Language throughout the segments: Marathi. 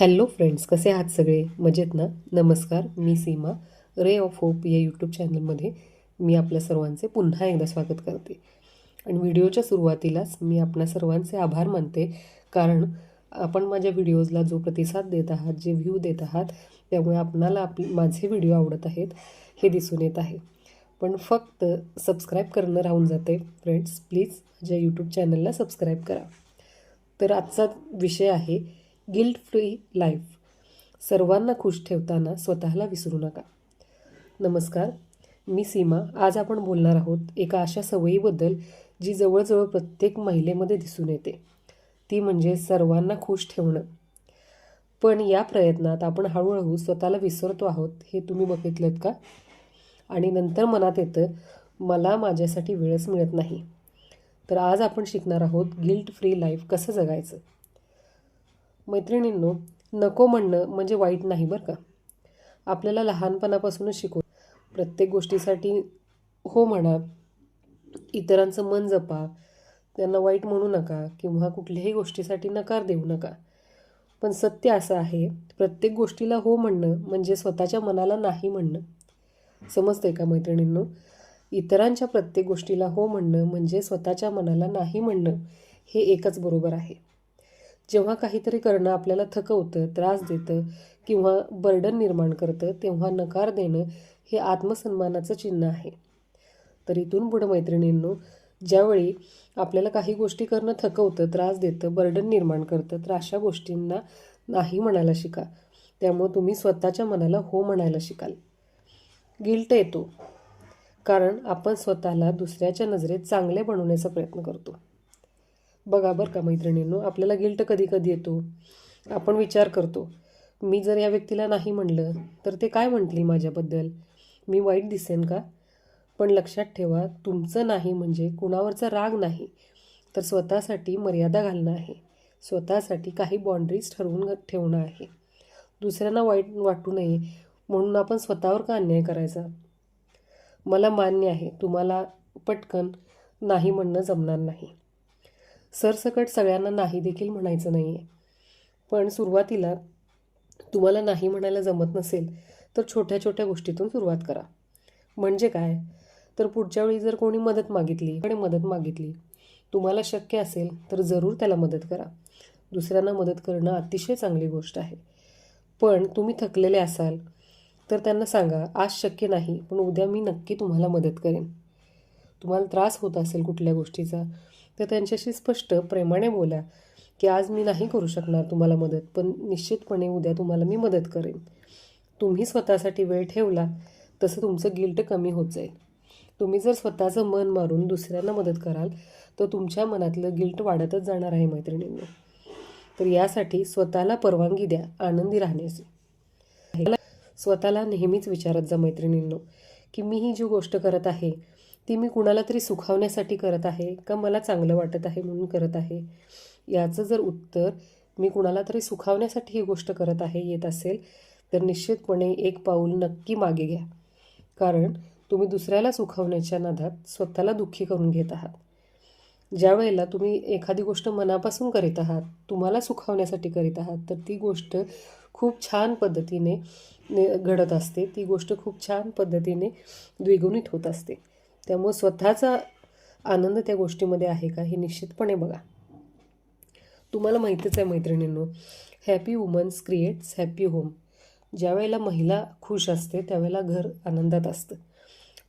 हॅलो फ्रेंड्स कसे आहात सगळे? मजेत ना? नमस्कार मी सीमा. रे ऑफ होप या यूट्यूब चॅनलमध्ये मी आपल्या सर्वांचे पुन्हा एकदा स्वागत करते. आणि व्हिडिओच्या सुरुवातीलाच मी आपणा सर्वांचे आभार मानते. कारण आपण माझ्या व्हिडिओजला जो प्रतिसाद देत आहात जे व्ह्यू देत आहात त्यामुळे आपणाला आपले माझे व्हिडिओ आवडत आहेत हे दिसून येत आहे. पण फक्त सबस्क्राईब करणं राहून जाते. फ्रेंड्स प्लीज माझ्या यूट्यूब चॅनलला सबस्क्राईब करा. तर आजचा विषय आहे गिल्ट फ्री लाईफ सर्वांना खुश ठेवताना स्वतःला विसरू नका. नमस्कार मी सीमा. आज आपण बोलणार आहोत एका अशा सवयीबद्दल जी जवळजवळ प्रत्येक महिलेमध्ये दिसून येते. ती म्हणजे सर्वांना खुश ठेवणं. पण या प्रयत्नात आपण हळूहळू स्वतःला विसरतो आहोत हे तुम्ही बघितलं का? आणि नंतर मनात येतं मला माझ्यासाठी वेळच मिळत नाही. तर आज आपण शिकणार आहोत गिल्ट फ्री लाईफ कसं जगायचं? मैत्रिणींनो नको म्हणणं म्हणजे वाईट नाही बरं का? आपल्याला लहानपणापासूनच शिकव प्रत्येक गोष्टीसाठी हो म्हणा इतरांचं मन जपा त्यांना वाईट म्हणू नका किंवा कुठल्याही गोष्टीसाठी नकार देऊ नका. पण सत्य असं आहे प्रत्येक गोष्टीला हो म्हणणं म्हणजे स्वतःच्या मनाला नाही म्हणणं. समजतंय का मैत्रिणींनो? इतरांच्या प्रत्येक गोष्टीला हो म्हणणं म्हणजे स्वतःच्या मनाला नाही म्हणणं हे एकच बरोबर आहे. जेव्हा काहीतरी करणं आपल्याला थकवतं त्रास देतं किंवा बर्डन निर्माण करतं तेव्हा नकार देणं हे आत्मसन्मानाचं चिन्ह आहे. तर इथून पुढं मैत्रिणींनो ज्यावेळी आपल्याला काही गोष्टी करणं थकवतं त्रास देतं बर्डन निर्माण करतं तर अशा गोष्टींना नाही म्हणायला शिका. त्यामुळं तुम्ही स्वतःच्या मनाला हो म्हणायला शिकाल. गिल्ट येतो. कारण आपण स्वतःला दुसऱ्याच्या नजरेत चांगले बनवण्याचा प्रयत्न करतो. बघा बरं का मैत्रिणींनो आपल्याला गिल्ट कधी कधी येतो. आपण विचार करतो. मी जर या व्यक्तीला नाही म्हणलं तर ते काय म्हटली माझ्याबद्दल? मी वाईट दिसेन का? पण लक्षात ठेवा तुमचं नाही म्हणजे कुणावरचा राग नाही तर स्वतःसाठी मर्यादा घालणं आहे. स्वतःसाठी काही बाँड्रीज ठरवून ठेवणं आहे. दुसऱ्यांना वाईट वाटू नये म्हणून आपण स्वतःवर का अन्याय करायचा? मला मान्य आहे तुम्हाला पटकन नाही म्हणणं जमणार नाही. सरसकट सगळ्यांना नाही देखील म्हणायचं नाही आहे पण सुरुवातीला तुम्हाला नाही म्हणायला जमत नसेल तर छोट्या छोट्या गोष्टीतून सुरुवात करा. म्हणजे काय? तर पुढच्या वेळी जर कोणी मदत मागितली आणि मदत मागितली तुम्हाला शक्य असेल तर जरूर त्याला मदत करा. दुसऱ्यांना मदत करणं अतिशय चांगली गोष्ट आहे. पण तुम्ही थकलेले असाल तर त्यांना सांगा आज शक्य नाही पण उद्या मी नक्की तुम्हाला मदत करेन. तुम्हाला त्रास होत असेल कुठल्या गोष्टीचा तर त्यांच्याशी स्पष्ट प्रेमाने बोला की आज मी नाही करू शकणार तुम्हाला मदत पण निश्चितपणे उद्या तुम्हाला मी मदत करेन. तुम्ही स्वतःसाठी वेळ ठेवला तसं तुमचं गिल्ट कमी होत जाईल. तुम्ही जर स्वतःचं मन मारून दुसऱ्यांना मदत कराल तर तुमच्या मनातलं गिल्ट वाढतच जाणार आहे मैत्रिणींनो. तर यासाठी स्वतःला परवानगी द्या आनंदी राहण्याची. स्वतःला नेहमीच विचारत जा मैत्रिणींनो की मी ही जी गोष्ट करत आहे ती मी कुणाला तरी सुखावण्यासाठी करत आहे का मला चांगलं वाटत आहे म्हणून करत आहे? याचं जर उत्तर मी कुणाला तरी सुखावण्यासाठी ही गोष्ट करत आहे येत असेल तर निश्चितपणे एक पाऊल नक्की मागे घ्या. कारण तुम्ही दुसऱ्याला सुखावण्याच्या नादात स्वतःला दुःखी करून घेत आहात. ज्या वेळेला तुम्ही एखादी गोष्ट मनापासून करीत आहात तुम्हाला सुखावण्यासाठी करीत आहात तर ती गोष्ट खूप छान पद्धतीने घडत असते. ती गोष्ट खूप छान पद्धतीने द्विगुणित होत असते. त्यामुळे स्वतःचा आनंद त्या गोष्टीमध्ये आहे का हे निश्चितपणे बघा. तुम्हाला माहितीच आहे मैत्रिणींनो happy women's creates happy home ज्या वेळेला महिला खुश असते त्यावेळेला घर आनंदात असतं.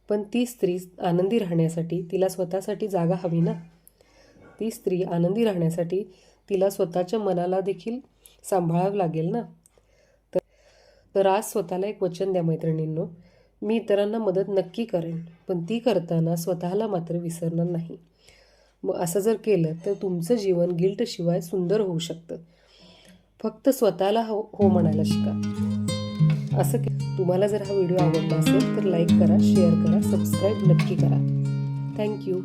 पण ती स्त्री आनंदी राहण्यासाठी तिला स्वतःसाठी जागा हवी ना? ती स्त्री आनंदी राहण्यासाठी तिला स्वतःच्या मनाला देखील सांभाळावं लागेल ना? तर तर आज स्वतःला एक वचन द्या मैत्रिणींनो मी इतरांना मदत नक्की करेन पण ती करताना स्वतःला मात्र विसरणार नाही. मग असं जर केलं तर तुमचं जीवन गिल्टशिवाय सुंदर होऊ शकतं. फक्त स्वतःला हो हो म्हणायला शिका. असं के तुम्हाला जर हा व्हिडिओ आवडला असेल तर लाईक करा शेअर करा सबस्क्राईब नक्की करा. थँक्यू